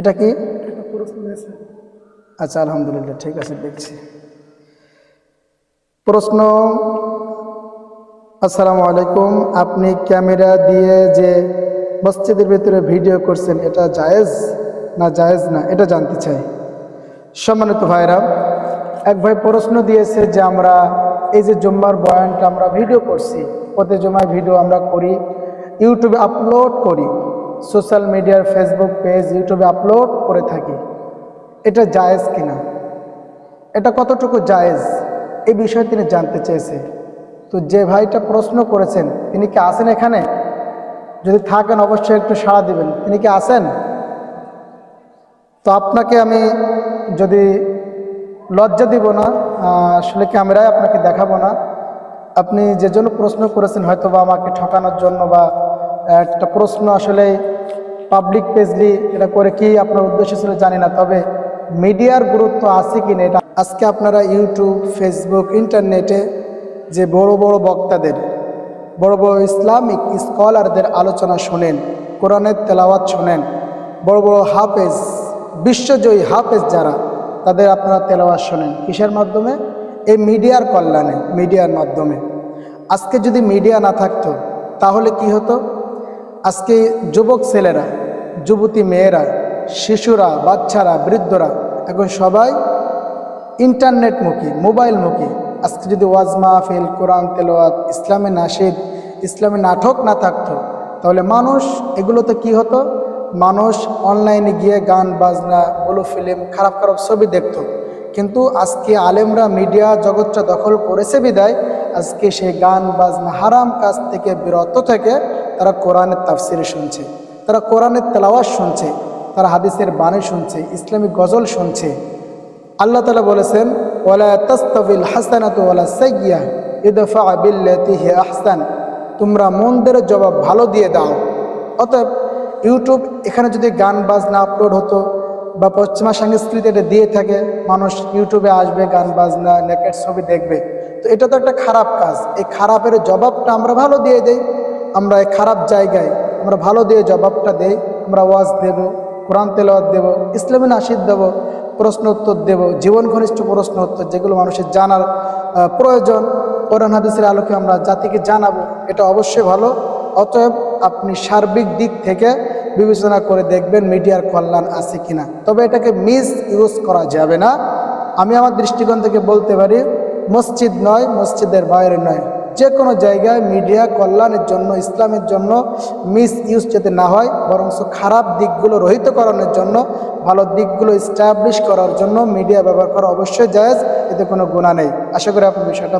এটা কি? আচ্ছা আলহামদুলিল্লাহ ঠিক আছে দেখছি। প্রশ্ন আসসালামু আলাইকুম আপনি ক্যামেরা দিয়ে যে মসজিদের ভিতরে ভিডিও করছেন এটা জায়েজ না জায়েজ না? এটা জানতে চাই। সম্মানিত ভাইরা এক ভাই প্রশ্ন দিয়েছে যে আমরা এই যে জুম্মার বয়ানটা আমরা ভিডিও করছি প্রতি জুম্মায় ভিডিও আমরা করি ইউটিউবে আপলোড করি সোশ্যাল মিডিয়ার ফেসবুক পেজ, ইউটিউবে আপলোড করে থাকি। এটা জায়েজ কিনা? এটা কতটুকু জায়েজ? এই বিষয়ে তিনি জানতে চেয়েছে। তো যে ভাইটা প্রশ্ন করেছেন, তিনি কি আসেন এখানে? যদি থাকেন, অবশ্যই একটু সাড়া দিবেন। তিনি কি আসেন তো আপনাকে আমি যদি লজ্জা দিব না, আসলে ক্যামেরায় আপনাকে দেখাবো না। আপনি যে জন্য প্রশ্ন করেছেন হয়তো বা আমাকে ঠকানোর জন্য বা একটা প্রশ্ন আসলে পাবলিক পেজলি এটা করে কি আপনার উদ্দেশ্য ছিল জানি না, তবে মিডিয়ার গুরুত্ব আছে কি না এটা? আজকে আপনারা ইউটিউব ফেসবুক ইন্টারনেটে যে বড় বড় বক্তাদের, বড় বড় ইসলামিক স্কলারদের আলোচনা শোনেন, কোরআনের তেলাওয়াত শোনেন, বড় বড় হাফেজ, বিশ্বজয়ী হাফেজ যারা, তাদের আপনারা তেলাওয়াত শোনেন। কিসের মাধ্যমে? এই মিডিয়ার কল্যাণে, মিডিয়ার মাধ্যমে। আজকে যদি মিডিয়া না থাকতো, তাহলে কি হতো? আজকে যুবক ছেলেরা, যুবতী মেয়েরা, শিশুরা, বাচ্চারা, বৃদ্ধরা, এখন সবাই ইন্টারনেটমুখী, মোবাইলমুখী। আজকে যদি ওয়াজ মাহফিল, কোরআন তেলোয়াত ইসলামী নাশিদ ইসলামী নাটক না থাকতো, তাহলে মানুষ, এগুলোতে কি হতো? মানুষ অনলাইনে গিয়ে গান, বাজনা, বলো ফিল্ম, খারাপ খারাপ ছবি দেখত। কিন্তু আজকে আলেমরা মিডিয়া জগৎটা দখল করেছে বিদায়। আজকে সেই গান, বাজনা, হারাম কাজ থেকে বিরত থেকে তারা কোরআনের তাফসির শুনছে, তারা কোরআনের তেলাওয়াত শুনছে, তারা হাদিসের বাণী শুনছে ইসলামিক গজল শুনছে। আল্লাহ তালা বলেছেন ওলা তস্তবিল হাসানাত সাইয়া ইদফা হি আহসান। তোমরা মন্দের জবাব ভালো দিয়ে দাও। অতএব ইউটিউব এখানে যদি গান বাজনা আপলোড হতো বা পশ্চিমা সংস্কৃতি এটা দিয়ে থাকে, মানুষ ইউটিউবে আসবে, গান বাজনা ছবি দেখবে। তো এটা তো একটা খারাপ কাজ। এই খারাপের জবাবটা আমরা ভালো দিয়ে দেই। আমরা এই খারাপ জায়গায় আমরা ভালো দিয়ে জবাবটা দেই, আমরা ওয়াজ দেব, কোরআন তেলাওয়াত দেব, ইসলামী নাসিদ দেব, প্রশ্ন উত্তর দেব, জীবন ঘনিষ্ঠ প্রশ্ন উত্তর, যেগুলো মানুষের জানার প্রয়োজন, কোরআন হাদিসের আলোকে আমরা জাতিকে জানাব, এটা অবশ্যই ভালো। অতএব আপনি সার্বিক দিক থেকে বিবেচনা করে দেখবেন মিডিয়ার কল্যাণ আছে কিনা। তবে এটাকে মিস ইউজ করা যাবে না। আমি আমার দৃষ্টিকোণ থেকে বলতে পারি, মসজিদ নয়, মসজিদের বাইরে নয়। যে কোনো জায়গায় মিডিয়া কল্যাণের জন্য, ইসলামের জন্য মিস ইউজ যাতে না হয় বরং খারাপ দিকগুলো রহিতকরণের জন্য, ভালো দিকগুলো স্টাবলিশ করার জন্য মিডিয়া ব্যবহার করা অবশ্যই জায়জ, এতে কোনো গুণা নেই। আশা করি আপনি বিষয়টা